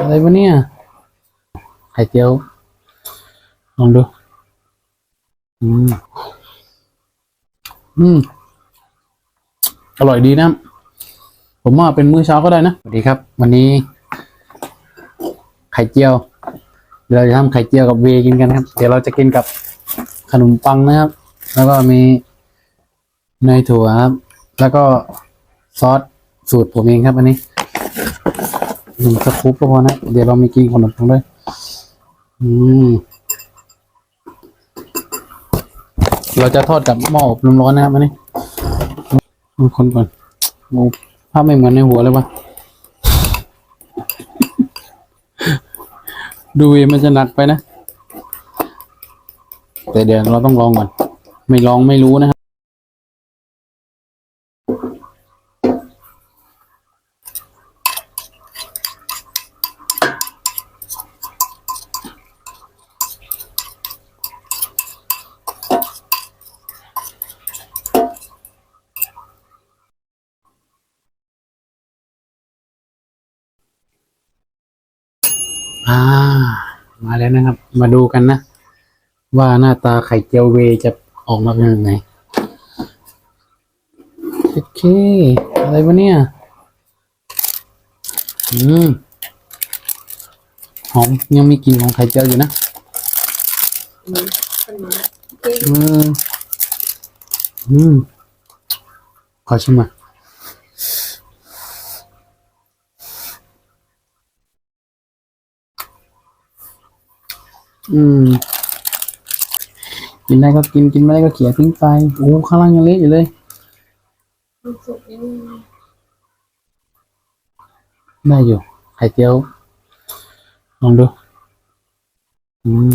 อะไรวะเนี่ย ไข่เจียว ลองดู อืม อืม อร่อยดีนะ ผมว่าเป็นมื้อเช้าก็ได้นะ สวัสดีครับ วันนี้ ไข่เจียว เราจะทำไข่เจียวกับเวกินกันครับ เดี๋ยวเราจะกินกับขนมปังนะครับ แล้วก็มีเนยถั่วครับ แล้วก็ซอสสูตรผมเองครับอันนี้ หนึ่งสกู๊ปก็พอนะเดี๋ยวเรามีกินขนมปังด้วยอืมเราจะทอดกับหม้ออบลมร้อนนะครับอันนี้ดูคนก่อนโอ้ภาพไม่เหมือนในหัวเลยวะดูเวมันจะหนักไปนะ แต่เดี๋ยวเราต้องลองก่อน ไม่ลองไม่รู้นะครับ อ่า มาแล้วนะครับ มาดูกันนะ ว่าหน้าตาไข่เจียวเวจะออกมาเป็นยังไงโอเคอะไรวะเนี่ย อืม หอมยังมีกลิ่นของไข่เจียวอยู่นะอืม อืม ขอชิมมา อืม กินได้ก็กินกินไม่ได้ก็เขี่ยทิ้งไปโอ้ข้างล่างยังเละอยู่เลยนสุกนิดนึงได้อยู่ไข่เจียวลองดู อืม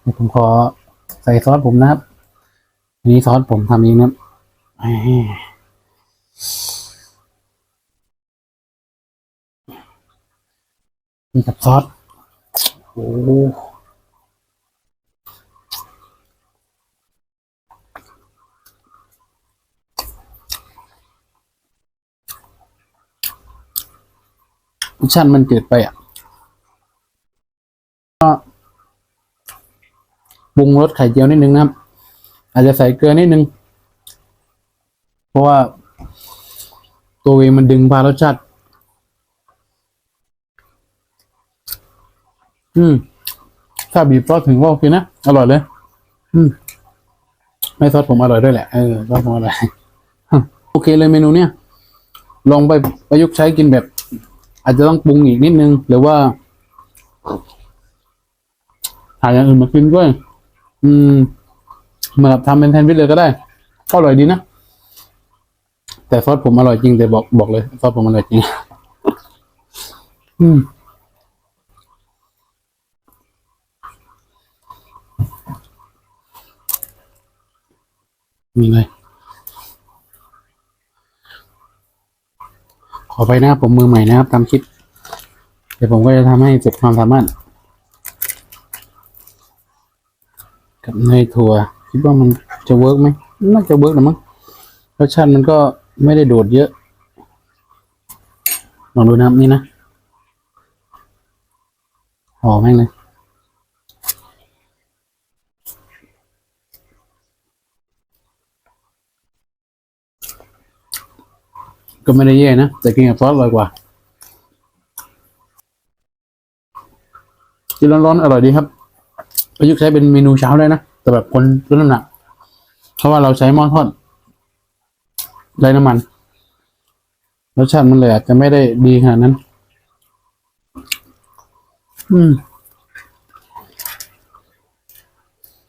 เดี๋ยวผมขอใส่ซอสผมนะครับอันนี้ซอสผมทำเองนะครับแหมนี่กับซอส โอ้รสชาติมันจืดไปอะก็ปรุงรสไข่เจียวนิดนึงนะครับ อาจจะใส่เกลือนิดนึง เพราะว่าตัวเวย์มันดึงพารสชาติ อืม ถ้าบีบซอสถึงว่าโอเคนะ อร่อยเลย อืม ไม่ซอสผมอร่อยด้วยแหละ เออซอสผมอร่อย โอเคเลยเมนูเนี้ย ลองไปประยุกต์ใช้กินแบบ อาจจะต้องปรุงอีกนิดนึง หรือว่าหาอย่างอื่นมากินด้วย อืมเหมือนกับทำเป็นแซนด์วิชเลยก็ได้ ก็อร่อยดีนะ แต่ซอสผมอร่อยจริงแต่บอกบอกเลยซอสผมอร่อยจริง อืม มีเลย ขอไปนะครับผมมือใหม่นะครับทำคลิป เดี๋ยวผมก็จะทำให้เสุดความสามารถ กับเนยถั่ว คิดว่ามันจะเวิร์กไหมน่าจะเวิร์กนะมั้งรสชาติมันก็ไม่ได้โดดเยอะลองดูนะครับนี่นะหอมแม่งเลย ก็ไม่ได้แย่นะ แต่กินกับซอสอร่อยกว่ากินร้อนๆอร่อยดีครับประยุกต์ใช้เป็นเมนูเช้าได้นะ แต่แบบคนลดน้ำหนัก เพราะว่าเราใช้หม้อทอดไร้น้ำมัน รสชาติมันเลยอาจจะไม่ได้ดีขนาดนั้น อืม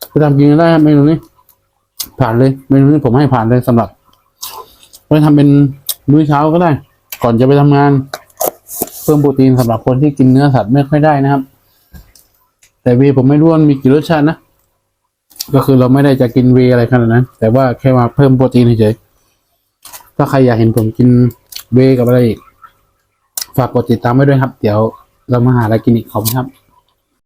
ไปทำกินได้ครับเมนูนี้ ผ่านเลย เมนูนี้ผมให้ผ่านเลยสำหรับไว้ทำเป็น มื้อเช้าก็ได้ ก่อนจะไปทำงาน เพิ่มโปรตีนสำหรับคนที่กินเนื้อสัตว์ไม่ค่อยได้นะครับ แต่เวย์ผมไม่รู้ว่ามีกี่รสชาตินะก็คือเราไม่ได้จะกินเวย์อะไรขนาดนั้นแต่ว่าแค่มาเพิ่มโปรตีนเฉยถ้าใครอยากเห็นผมกินเวกับอะไรอีกฝากกดติดตามไว้ด้วยครับ เดี๋ยวเรามาหาอะไรกินอีกขอบคุณครับ